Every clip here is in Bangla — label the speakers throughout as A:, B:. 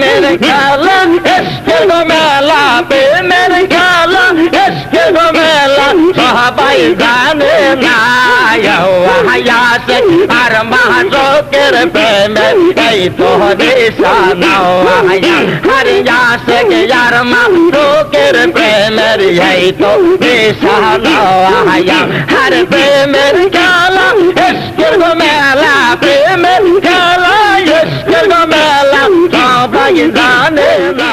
A: मेरे काला इश्क मेला मेरे काला इश्क मेला साहबाई दाने लाया के अरमाजो के में तो तोहरे सदाया हरिया से के अरमाजो के प्रेम रही तो रे सदाया हर प्रेम काला इश्क मेला प्रेम काला इश्क मेला जाने ला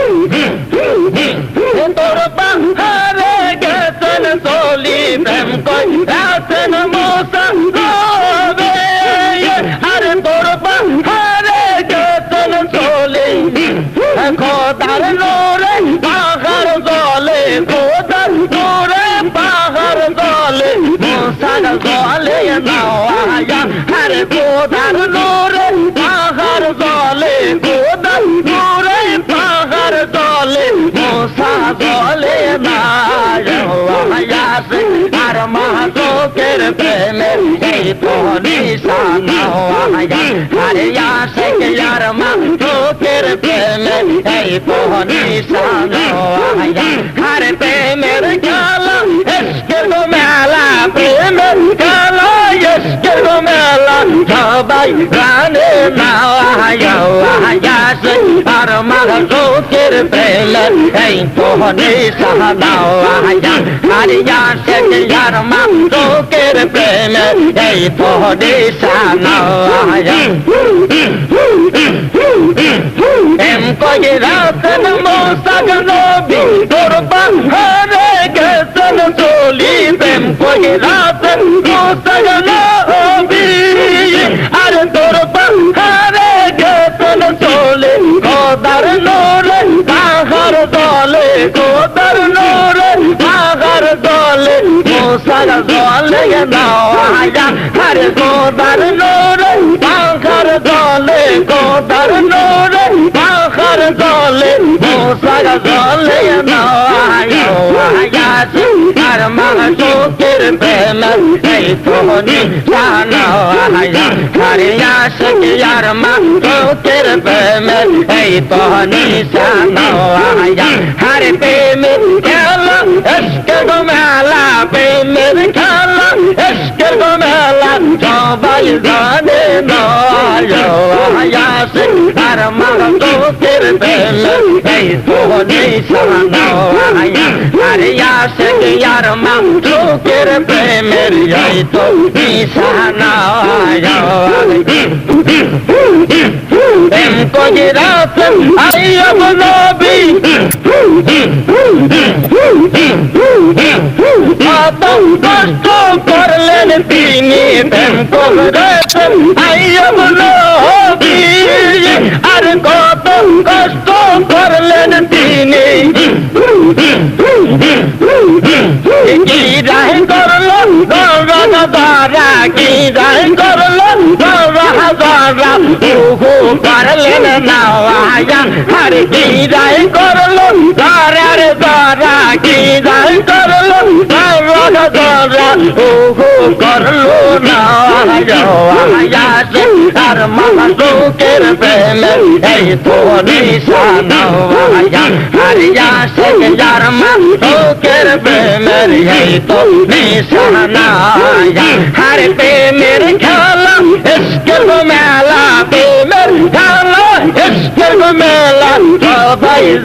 A: খোদার নোরে পাহাড় জলে খোদার নোরে পাহাড় জলে মশার জলে নাওয়া আর খোদার पोरी साना हुआ अरे यहाँ से यार माँ तो फिर पे में ऐ पोरी साना हुआ घर पे मेरे काला इसके को मेला प्रेम काला इसके को मेला जाबाई राने ना आया आया আর মাহতোকের প্রেমে এই তো নিশানা আরে আসে কে আর মাহতোকের প্রেমে এই তো নিশানা এম কয়ে রাতন মোসাগ নবী তোর পাহাড়ে গেছেন চলি। প্রেম কয়ে রাতন মোসাগ গোদার নোরে পাহাড় দলে মোসার দলে নাওয়া আরে গোদার নোরে পাহাড় দলে গোদার নোরে পাহাড় দলে মোসার দলে নাওয়াছে আর মাসুকের প্রেম এই তোনি জানো আরে আশকে আর মাসুকের প্রেম এই তোনি জানো আরে প্রেমের খেলা এসকে গো মেলা প্রেমের খেলা মাহতোকের প্রেমের এই তো নিশানা প্রেম কজি রাত কত কষ্ট করলেন তিনি প্রেম করেছেন আইব নবী আর কত কষ্ট করলেন তিনি কি রায় দ্বারা কি রায় করল দ্বারা ওহো করলেন নাওয়ায়া আর রায় করল দ্বারার দ্বারা কি রায় করল গৌরব দ্বারা ওহো করল নাওয়ায়া আর মামা লোকের প্রেমে এই তো নিশানা আর যাসে যার মা লোকের প্রেমের এই তো নিশানা আর প্রেমের খেলা भई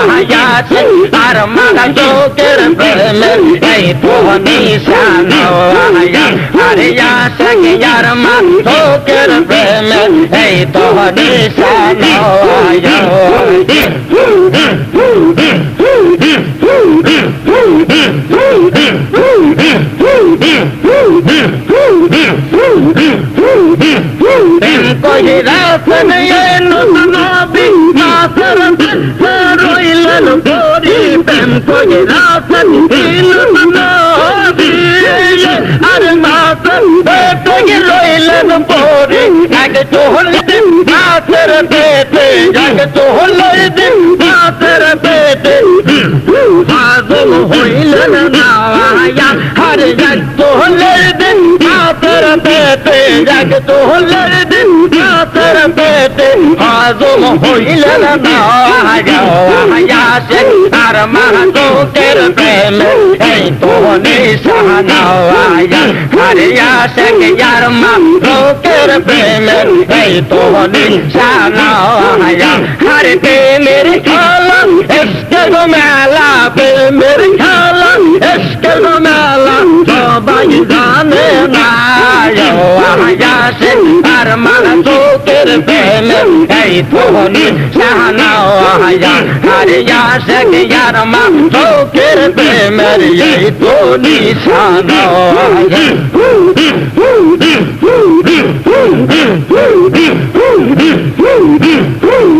A: आया सिंघर मां जो ती सो आयार मां किरदी सो आयो আর মাতন পেটে রইলেন পরি এক চোহল দিন মাতের পেটে এক চোহল দিন মাতের পেটে হাজম হইলেন না হর এক চোহল দিন মাতের পেটে এক চোহল দিন মাতের পেটে হাজম হইলেন না ইয়াসে আর মাহতুকের প্রেম। এই তো নিশানা আর ইয়াসে ইয়ার মাহতুকের প্রেম। এই তো নিশানা আর প্রেমের খেলা ইশকে গো মেলা প্রেমের খেলা ইশকে গো মেলা সবাই জানে না। Hayasin Armando Kirbene Hey Tony Shahana Hayan Hayasin Armando Kirbene Hey Tony Shahana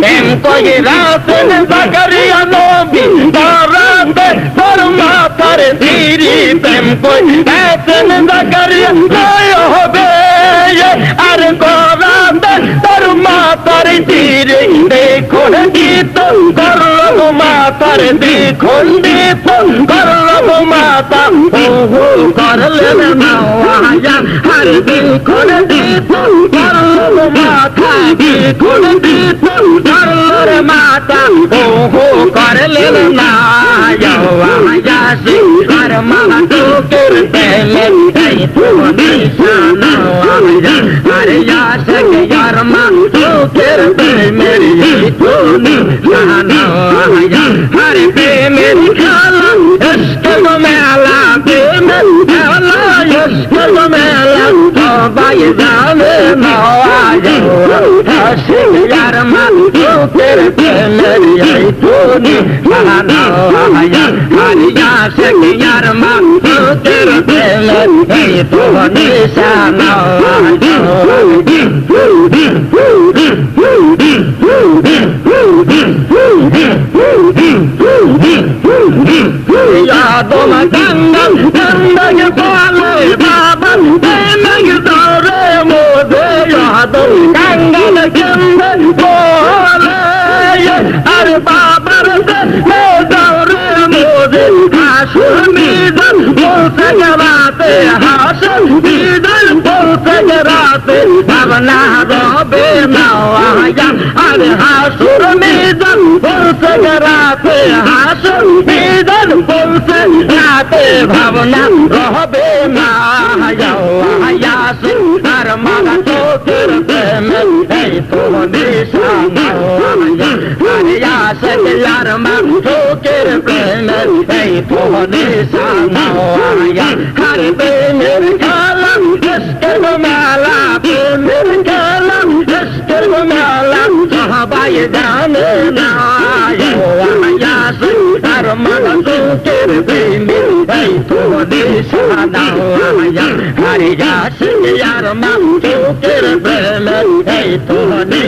A: इनको ये रात ने बकरिया नो भी रात पर माता रे धीरी तेम कोई ऐतन बकरिया মাথার ধীরে দেখুন গীত করল মাতার দেখুন গীত করল মাতা? ওহো করলেন না আর দেখুন গীত করল মাথা দেখুন গীত করল মাতা। ওহো করলেন না এই তো নিশানা। আর करते मेरी गोली सहना हरे पे मेरी खाला यश्कब मेला पे मेला यश्कब मेला तो बाई जावे नवा जावा सिंगार मातो करते मेरी गोली सहना हरे या सिंगार मातो करते lời tuôn xa nào. Giờ tôi mà căng đăng căng đăng như con lời ba bắn em đang như tàu rê mùa thế giờ tôi căng đăng là chân thân cô lời anh ba bắn mùa tàu rê mùa thế পৌঁছে গেলাতে হাসন হৃদয় পৌঁছে গেলাতে ভাবনা রবে না আর হাসুর মেদন পৌঁছে গেলাতে হাসন মেদন পৌঁছে গেলাতে ভাবনা রবে না আর মাগা চোখের প্রেম, এই তো নিশান bai po ni sa mau ya hari bener kalam deskel mala bener kalam deskel mala sahabai dan na ya ya sundar mana sukir bener bai po ni sa mau ya hari ya sundar mana sukir bener bai po ni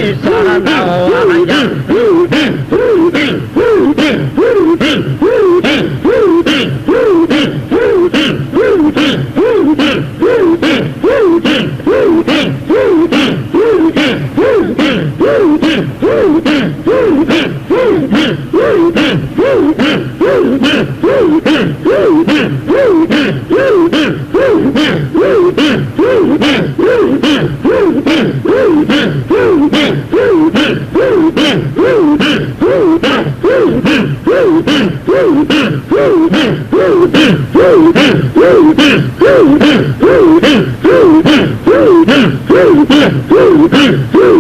A: Woo!